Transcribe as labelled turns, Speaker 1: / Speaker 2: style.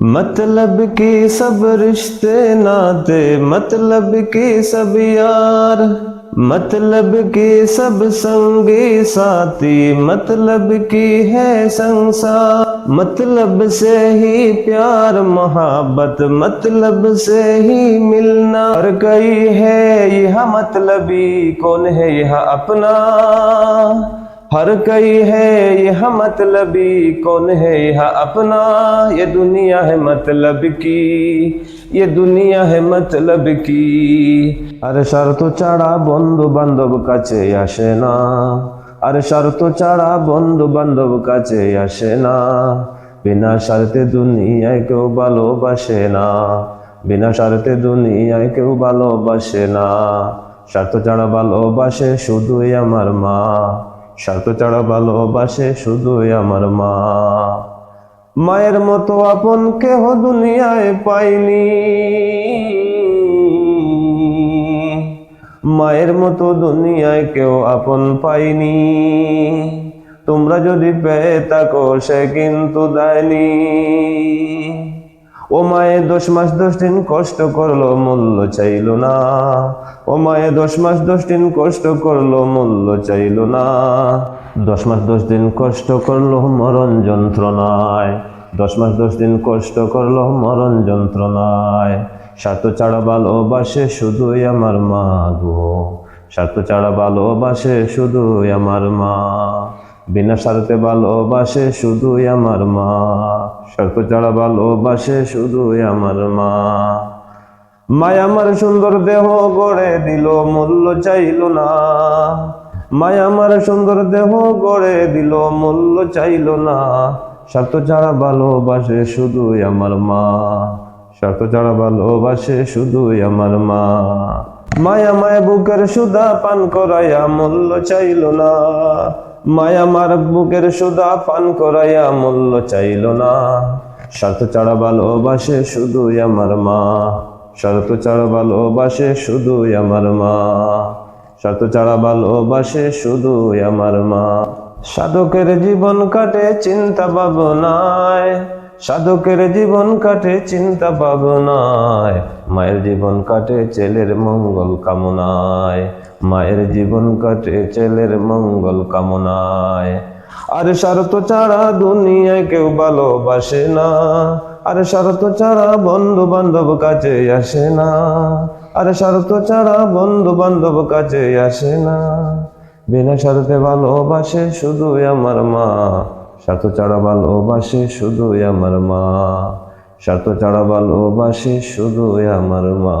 Speaker 1: मतलब के सब रिश्ते नाते मतलब के सब यार मतलब के सब संगी साथी मतलब की है संसार मतलब से ही प्यार, मोहब्बत मतलब से ही मिलना। और कई है यह मतलबी कौन है यह अपना? हर कई है यह मतलबी कौन है यह अपना ये दुनिया है मतलब की ये दुनिया है मतलब की আরে শর্ত ছাড়া বন্ধু বান্ধব কাছে আসে না আরে শর্ত ছাড়া বন্ধু বান্ধব কাছে আসে না বিনা স্বার্থে দুনিয়ায় কেউ ভালোবাসে না বিনা স্বার্থে দুনিয়ায় কেউ ভালোবাসে না স্বার্থ ছাড়া ভালোবাসে শুধুই আমার মা স্বার্থ ছাড়া ভালোবাসে শুধুই আমার মা। মায়ের মতো আপন কেহ দুনিয়ায় পাইনি। মায়ের মতো দুনিয়ায় কেউ আপন পাইনি। তোমরা যদি পেয়ে থাকো সে কিন্তু দেয়নি। ও মায়ে দশ মাস দশ দিন কষ্ট করল, মূল্য চাইলো না। ও মায়ে দশ মাস দশ দিন কষ্ট করল, মূল্য চাইলো না। দশ মাস দশ দিন কষ্ট করল, মরণ যন্ত্রণায়। দশ মাস দশ দিন কষ্ট করল, মরণ যন্ত্রণায়। স্বার্থ ছাড়া ভালোবাসে শুধুই আমার মা গো। স্বার্থ ছাড়া ভালোবাসে শুধুই আমার মা। বিনা স্বার্থে ভালোবাসে শুধুই আমার মা। স্বার্থ ছাড়া ভালোবাসে শুধুই আমার মা। মায় আমার সুন্দর দেহ গড়ে দিল, মূল্য চাইল না। মায় আমার সুন্দর দেহ গড়ে দিল, মূল্য চাইল না। স্বার্থ ছাড়া ভালোবাসে শুধুই আমার মা। স্বার্থ ছাড়া ভালোবাসে শুধুই আমার মা। মায়া মায়া বুকের সুদা পান করাইয়া মূল্য চাইল না। মায়া মার বুকের সুদা পান করাইয়া মূল্য চাইল না। স্বার্থ ছাড়া ভালোবাসে শুধু আমার মা। স্বার্থ ছাড়া ভালোবাসে শুধু আমার মা। স্বার্থ ছাড়া ভালোবাসে শুধু আমার মা। সাধকের জীবন কাটে চিন্তা ভাবনায়। সাধকের জীবন কাটে চিন্তা ভাবনায়, মায়ের জীবন কাটে ছেলের মঙ্গল কামনায়, মায়ের জীবন কাটে ছেলের মঙ্গল কামনায়। আর স্বার্থ ছাড়া দুনিয়ায় কেউ ভালোবাসে না, আর স্বার্থ ছাড়া বন্ধু বান্ধব কাছে আসে না, আর স্বার্থ ছাড়া বন্ধু বান্ধব কাছে আসে না। বিনা স্বার্থে ভালোবাসে শুধুই আমার মা স্বার্থ ও বাসে শুধুই আমার মা। স্বার্থ ও বাসে শুধুই আমার মা।